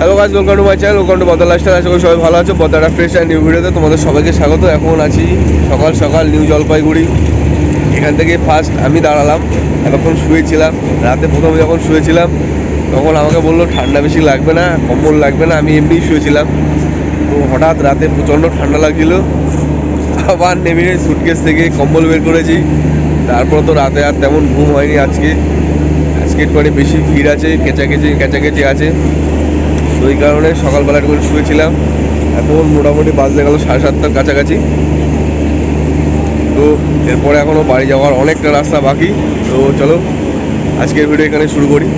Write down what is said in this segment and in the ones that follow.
Hello গাছ welcome to my channel welcome to বদল আশা করি সবাই ভালো আছো। বদাটা ফ্রেশ অ্যান্ড নিউ ভিডিওতে তোমাদের সবাইকে স্বাগত। এখন আছি সকাল সকাল নিউ জলপাইগুড়ি এখান থেকে ফার্স্ট আমি দাঁড়ালাম, এতক্ষণ শুয়েছিলাম। রাতে প্রথমে যখন শুয়েছিলাম, তখন আমাকে বলল, ঠান্ডা বেশি লাগবে না, কম্বল লাগবে না। আমি এমনিই শুয়েছিলাম। তো হঠাৎ রাতে প্রচণ্ড ঠান্ডা লাগছিল। আবার নেমে সুটকেস থেকে কম্বল বের করেছি। তারপর তো রাতে আর তেমন ঘুম হয়নি আজকে। আজকে একটুখানি বেশি ভিড় আছে, কেঁচাকেচি কেঁচাকেচি আছে। তো এই কারণে সকালবেলা একটু শুয়েছিলাম। এখন মোটামুটি বাজতে গেল সাড়ে সাতটার কাছাকাছি। তো এরপরে এখনও বাড়ি যাওয়ার অনেকটা রাস্তা বাকি। তো চলো, আজকের ভিডিও এখানে শুরু করি।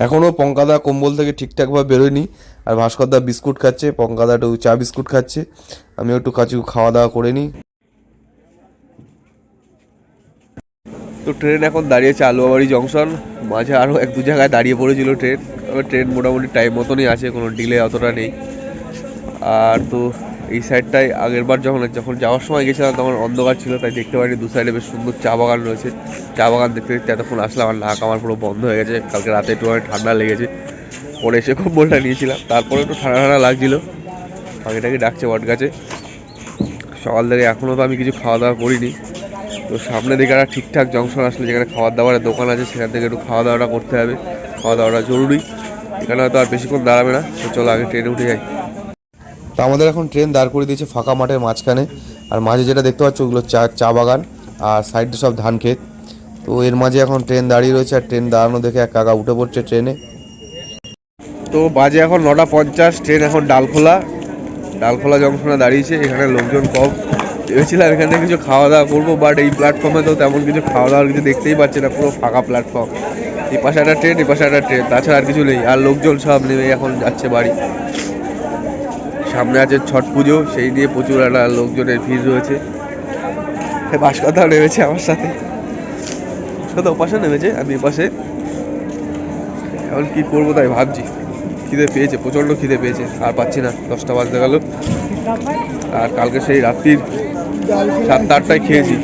এখনও পঙ্কাদা কম্বল থেকে ঠিকঠাকভাবে বেরোয়নি। আর ভাস্করদা বিস্কুট খাচ্ছে, পঙ্কাদা একটু চা বিস্কুট খাচ্ছে। আমিও একটু কাচু খাওয়া দাওয়া করে নিই। তো ট্রেন এখন দাঁড়িয়েছে আলুয়াবাড়ি জংশন। মাঝে আরও এক দু জায়গায় দাঁড়িয়ে পড়েছিল ট্রেন। তবে ট্রেন মোটামুটি টাইম মতনই আছে, কোনো ডিলে অতটা নেই। আর তো এই সাইডটায় আগের বার যখন যখন যাওয়ার সময় গেছিলাম, তখন অন্ধকার ছিল, তাই দেখতে পাইনি। দু সাইডে বেশ সুন্দর চা বাগান রয়েছে। চা বাগান দেখতে দেখতে এতক্ষণ আসলাম, আর নাক আমার পুরো বন্ধ হয়ে গেছে। কালকে রাতে একটু ঠান্ডা লেগেছে। পরে এসে কম্বলটা নিয়েছিলাম। তারপরে একটু ঠান্ডা ঠান্ডা লাগছিল। পাখিটাকে ডাকছে বট গাছে সকাল থেকে এখনও তো আমি কিছু খাওয়া দাওয়া করিনি। তো সামনে দিকে একটা ঠিকঠাক জংশন আসলে যেখানে খাবার দাবারের দোকান আছে সেখান থেকে একটু খাওয়া দাওয়াটা করতে হবে। খাওয়া দাওয়াটা জরুরি। এখানে হয়তো আর বেশিক্ষণ দাঁড়াবে না তো চলো আগে ট্রেনে উঠে যাই। তো আমাদের এখন ট্রেন দাঁড় করে দিয়েছে ফাঁকা মাঠের মাঝখানে। আর মাঝে যেটা দেখতে পাচ্ছ ওগুলো চা চা বাগান আর সাইডে সব ধান ক্ষেত। তো এর মাঝে এখন ট্রেন দাঁড়িয়ে রয়েছে আর ট্রেন দাঁড়ানো দেখে এক কাকা উঠে পড়ছে ট্রেনে তো বাজে এখন নটা পঞ্চাশ ট্রেন এখন ডালখোলা। ডালখোলা জংশনে দাঁড়িয়েছে এখানে লোকজন কম। ভেবেছিলাম এখানে কিছু খাওয়া দাওয়া করব বাট এই প্ল্যাটফর্মে তো তেমন কিছু খাওয়া দাওয়ার কিছু দেখতেই পাচ্ছি না, পুরো ফাঁকা প্ল্যাটফর্ম এই পাশে একটা ট্রেন এই পাশে একটা ট্রেন তাছাড়া আর কিছু নেই, আর লোকজন সব নেমে এখন যাচ্ছে বাড়ি। সামনে আছে ছট পুজো, সেই নিয়ে প্রচুর একটা লোকজনের ভিড় রয়েছে। ভাস্করদাও নেমেছে আমার সাথে। সাথে ওপাশে নেমেছে, আমি এপাশে। এখন কি করব তাই ভাবছি। খিদে পেয়েছে, প্রচণ্ড খিদে পেয়েছে, আর পাচ্ছি না, দশটা বাজতে গেল। আর কালকে সেই রাত্রির সাতটা আটটায় খেয়েছি।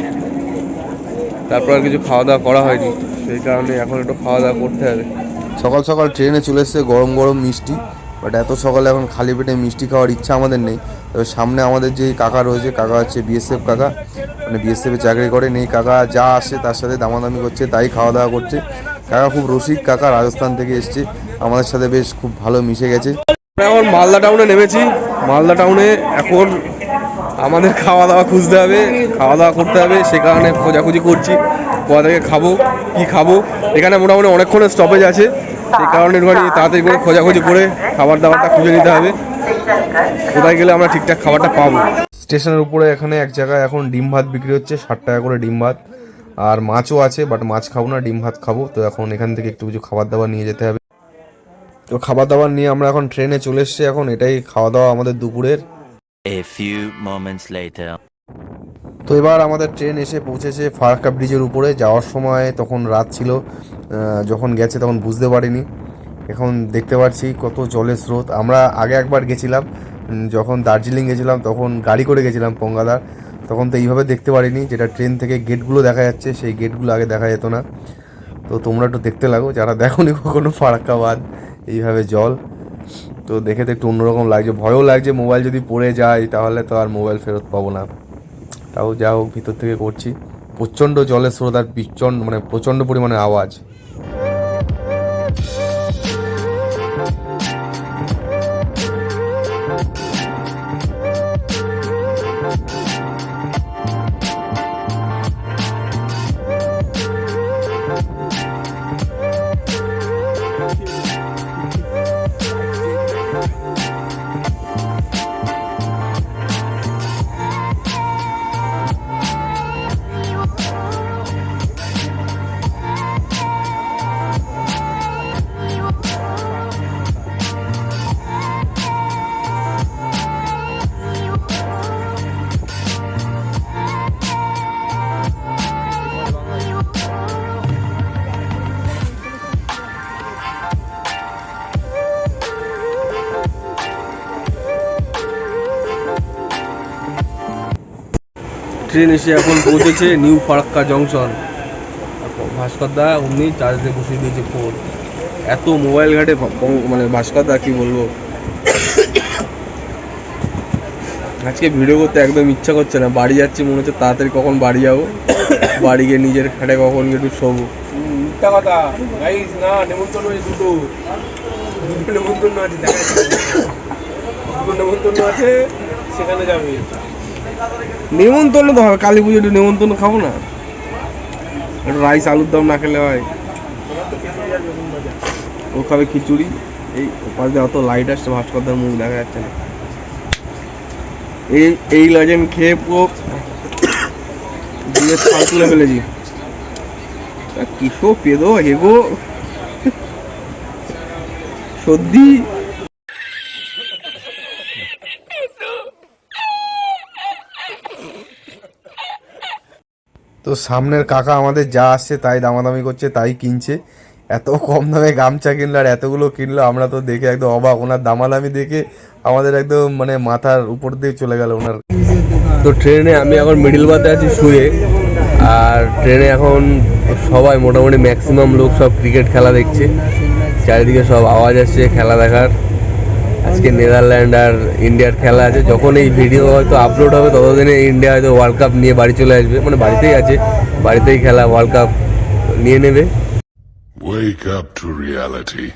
তারপর আর কিছু খাওয়া দাওয়া করা হয়নি। সেই কারণে এখন একটু খাওয়া দাওয়া করতে হবে। সকাল সকাল ট্রেনে চলে এসছে গরম গরম মিষ্টি। বাট এত সকালে এখন খালি পেটে মিষ্টি খাওয়ার ইচ্ছা আমাদের নেই। তবে সামনে আমাদের যে কাকা রয়েছে কাকা হচ্ছে বিএসএফ কাকা। মানে বিএসএফে চাকরি করেন এই কাকা যা আসে তার সাথে দামাদামি করছে তাই খাওয়া দাওয়া করছে। কাকা খুব রসিক কাকা রাজস্থান থেকে এসছে। আমাদের সাথে বেশ খুব ভালো মিশে গেছে। এখন মালদা টাউনে নেমেছি। মালদা টাউনে এখন আমাদের খাওয়া দাওয়া খুঁজতে হবে খাওয়া দাওয়া করতে হবে, সে কারণে খোঁজাখুঁজি করছি, কোথা থেকে খাব, কি খাব। এখানে মোটামুটি অনেকক্ষণ স্টপেজ আছে সেই কারণে একটুখানি তাড়াতাড়ি করে খোঁজাখুঁজি করে খাবার দাবারটা খুঁজে নিতে হবে। কোথায় গেলে আমরা ঠিকঠাক খাবারটা পাবো? স্টেশনের উপরে এখানে এক জায়গায় এখন ডিম ভাত বিক্রি হচ্ছে, ষাট টাকা করে ডিম ভাত। আর মাছও আছে বাট মাছ খাব না, ডিম ভাত খাব। তো এখন এখান থেকে একটু কিছু খাবার দাবার নিয়ে যেতে হবে। তো খাবার দাবার নিয়ে আমরা এখন ট্রেনে চলে এসেছি এখন, এটাই খাওয়া দাওয়া আমাদের দুপুরের। A few moments later. তো এবার আমাদের ট্রেন এসে পৌঁছেছে ফারাক্কা ব্রিজের উপরে। যাওয়ার সময় তখন রাত ছিল যখন গেছে তখন বুঝতে পারিনি। এখন দেখতে পাচ্ছি কত জলের স্রোত। আমরা আগে একবার গেছিলাম যখন দার্জিলিং গেছিলাম তখন গাড়ি করে গেছিলাম পঙ্গাদার। তখন তো এইভাবে দেখতে পারিনি, যেটা ট্রেন থেকে গেটগুলো দেখা যাচ্ছে, সেই গেটগুলো আগে দেখা যেত না। তো তোমরা একটু দেখতে লাগো, যারা দেখোনি কখনো ফারাক্কা বাঁধ এইভাবে জল। তো দেখে তো একটু অন্যরকম লাগছে। ভয়ও লাগছে মোবাইল যদি পড়ে যায়, তাহলে তো আর মোবাইল ফেরত পাবো না। তাও যা হোক, ভিতর থেকে করছি। প্রচণ্ড জলের স্রোত আর প্রচণ্ড মানে প্রচণ্ড পরিমাণে আওয়াজ। ট্রেন এসে এখন পৌঁছেছে নিউ ফারাক্কা জংশন। ভাস্কর দা অমনি চার্জে বসিয়ে দিয়েছে ফোন এত মোবাইল ঘাটে মানে ভাস্করদা কি বলব? আজকে ভিডিও করতে একদম ইচ্ছা করছে না। বাড়ি যাচ্ছি, মনে হচ্ছে তাড়াতাড়ি কখন বাড়ি যাব। বাড়ি গিয়ে নিজের খাটে কখন একটু শোবো। নেমন্তন্ন আছে, সেখানে যাবে। নেমন্তন্ন তো হবে কালী পুজো একটু নেমন্তন্ন খাব না। একটু রাইস, আলুর দম না খেলে হয়। ও খাবে খিচুড়ি। এই ওপাশ দিয়ে অত লাইট আসছে, ভাস্করদার মুখ দেখা যাচ্ছে না। এই এই লজেন খেয়ে পুরো দিয়ে ছাল তুলে ফেলেছি। কিসো পেদো হেগো সর্দি তো সামনের কাকা আমাদের যা আসছে তাই দামাদামি করছে, তাই কিনছে। এত কম দামে গামছা কিনলো আর এতগুলো কিনলো, আমরা তো দেখে একদম অবাক। ওনার দামাদামি দেখে আমাদের একদম মানে মাথার উপর দিয়ে চলে গেল ওনার। তো ট্রেনে আমি এখন মিডিল বাতে আছি শুয়ে, আর ট্রেনে এখন সবাই মোটামুটি ম্যাক্সিমাম লোক সব ক্রিকেট খেলা দেখছে। চারিদিকে সব আওয়াজ আসছে, খেলা দেখার। আজকে নেদারল্যান্ড আর ইন্ডিয়ার খেলা আছে। যখন এই ভিডিও হয়তো আপলোড হবে ততদিনে ইন্ডিয়া হয়তো ওয়ার্ল্ড কাপ নিয়ে বাড়ি চলে আসবে। মানে বাড়িতেই আছে বাড়িতেই খেলা ওয়ার্ল্ড কাপ নিয়ে নেবে। Wake up to reality.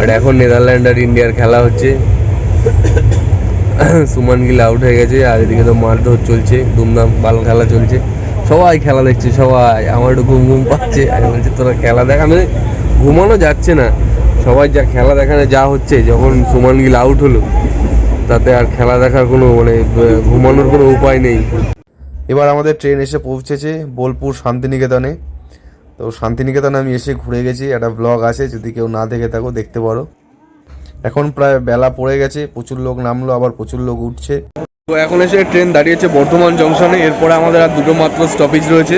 আর এখন নেদারল্যান্ড আর ইন্ডিয়ার খেলা হচ্ছে। সুমান গিল আউট হয়ে গেছে, আর এদিকে তো মারধর চলছে, ধুমধাম বাল খেলা চলছে। সবাই খেলা দেখছে, সবাই আমার একটু ঘুম ঘুম পাচ্ছে আমি বলছি, তোরা খেলা দেখ আমি ঘুমানো যাচ্ছে না। সবাই যা খেলা দেখানো যা হচ্ছে, যখন সুমান গিল আউট হলো, তাতে আর খেলা দেখার কোনো মানে ঘুমানোর কোনো উপায় নেই। এবার আমাদের ট্রেন এসে পৌঁছেছে বোলপুর শান্তিনিকেতনে। তো শান্তিনিকেতনে আমি এসে ঘুরে গেছি, একটা ব্লগ আছে, যদি কেউ না দেখে থাকো, দেখতে পারো। এখন প্রায় বেলা পড়ে গেছে, প্রচুর লোক নামলো, আবার প্রচুর লোক উঠছে। তো এখন এসে ট্রেন দাঁড়িয়েছে বর্ধমান জংশনে এরপরে আমাদের আর দুটো মাত্র স্টপেজ রয়েছে।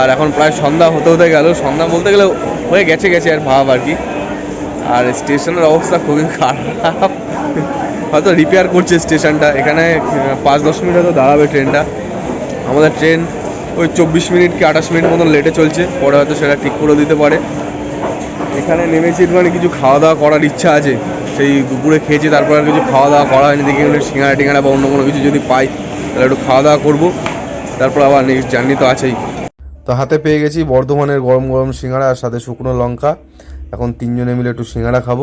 আর এখন প্রায় সন্ধ্যা হতে হতে গেল, সন্ধ্যা বলতে গেলে হয়ে গেছে গেছে আর ভাব আর কি। আর স্টেশনের অবস্থা খুবই খারাপ। হয়তো রিপেয়ার করছে স্টেশনটা, এখানে পাঁচ দশ মিনিট হয়তো দাঁড়াবে ট্রেনটা আমাদের ট্রেন ওই চব্বিশ মিনিট কি আঠাশ মিনিট মতন লেটে চলছে, পরে হয়তো সেটা ঠিক করে দিতে পারে। এখানে নেমেছি মানে কিছু খাওয়া দাওয়া করার ইচ্ছা আছে। সেই দুপুরে খেয়েছি, তারপর আর কিছু খাওয়া দাওয়া করা হয়নি, দেখি সিঙ্গাড়া টিঙ্গাড়া বা অন্য কোনো কিছু যদি পাই, তাহলে একটু খাওয়া দাওয়া করব। তারপর আবার নেক্সট জার্নি তো আছেই। তো হাতে পেয়ে গেছি বর্ধমানের গরম গরম সিঙ্গাড়া আর সাথে শুকনো লঙ্কা। এখন তিনজনে মিলে একটু সিঙ্গাড়া খাব।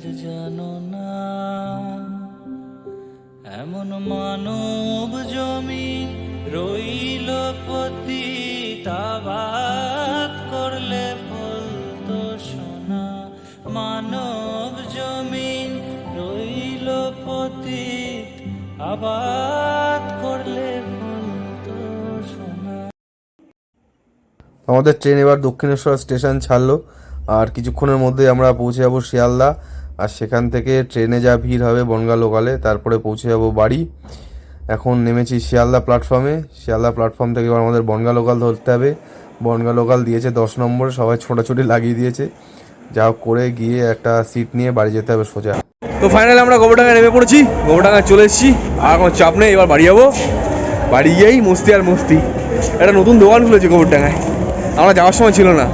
কৃষিকাজ জানো না, এমন মানব জমি রইল পতি তাবাদ করলে ফলতো সোনা। মানব জমিন রইল পতি আবাদ করলে আমাদের ট্রেন এবার দক্ষিণেশ্বর স্টেশন ছাড়লো, আর কিছুক্ষণের মধ্যেই আমরা পৌঁছে যাব শিয়ালদা। আর সেখান থেকে ট্রেনে যা ভিড় হবে বনগা লোকালে, তারপরে পৌঁছে যাব বাড়ি। এখন নেমেছি শিয়ালদা প্ল্যাটফর্মে শিয়ালদা প্ল্যাটফর্ম থেকে এবার আমাদের বনগা লোকাল ধরতে হবে। বনগা লোকাল দিয়েছে দশ নম্বর, সবাই ছোটাছুটি লাগিয়ে দিয়েছে। যা করে গিয়ে একটা সিট নিয়ে বাড়ি যেতে হবে সোজা। তো ফাইনালি আমরা গোবরডাঙ্গা নেমে পড়েছি। গোবরডাঙ্গা চলে এসেছি। আর কোনো চাপ নেই, এবার বাড়ি যাব। বাড়ি গিয়েই মস্তি আর মস্তি। একটা নতুন দোকান খুলেছে গোবরডাঙ্গায়। আমরা যাওয়ার সময় ছিল না।